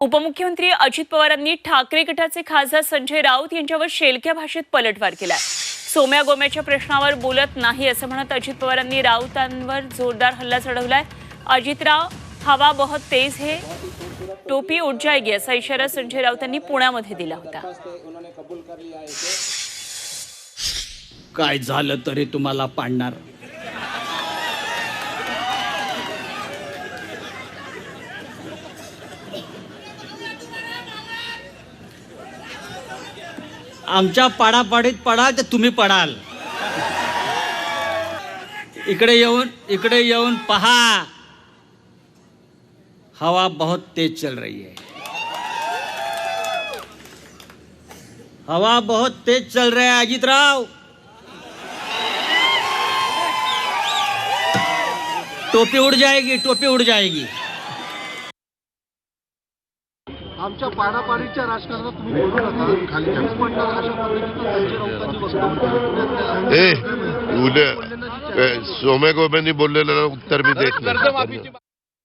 उपमुख्यमंत्री अजित पवारांनी ठाकरे गटाचे खासदार संजय राऊत यांच्यावर शेलक्या भाषेत पलटवार केलाय. सोम्या गोम्याच्या प्रश्नावर बोलत नाही असं म्हणत अजित पवारांनी राऊतांवर जोरदार हल्ला चढवलाय. अजितराव हवा बहुत तेज है टोपी उठ जाएगी असा इशारा संजय राऊतांनी पुण्यामध्ये दिला होता. काय झालं तरी तुम्हाला पाडणार? आमच्या पाडापाडीत पडाल तर तुम्ही पडाल. इकडे येऊन इकडे येऊन पहा. हवा बहुत तेज चल रही है. हवा बहुत तेज चल रहा है अजितराव. टोपी उड़ जाएगी टोपी उड़ जाएगी. आमच्या पाडापाडीच्या राजकारणात तुम्ही बोलू नका खाली पडणार अशा पद्धतीचं संजय राऊतांनी वक्तव्य उद्या. सोम्या गोब्यांनी बोललेलं उत्तर मी देत नाही.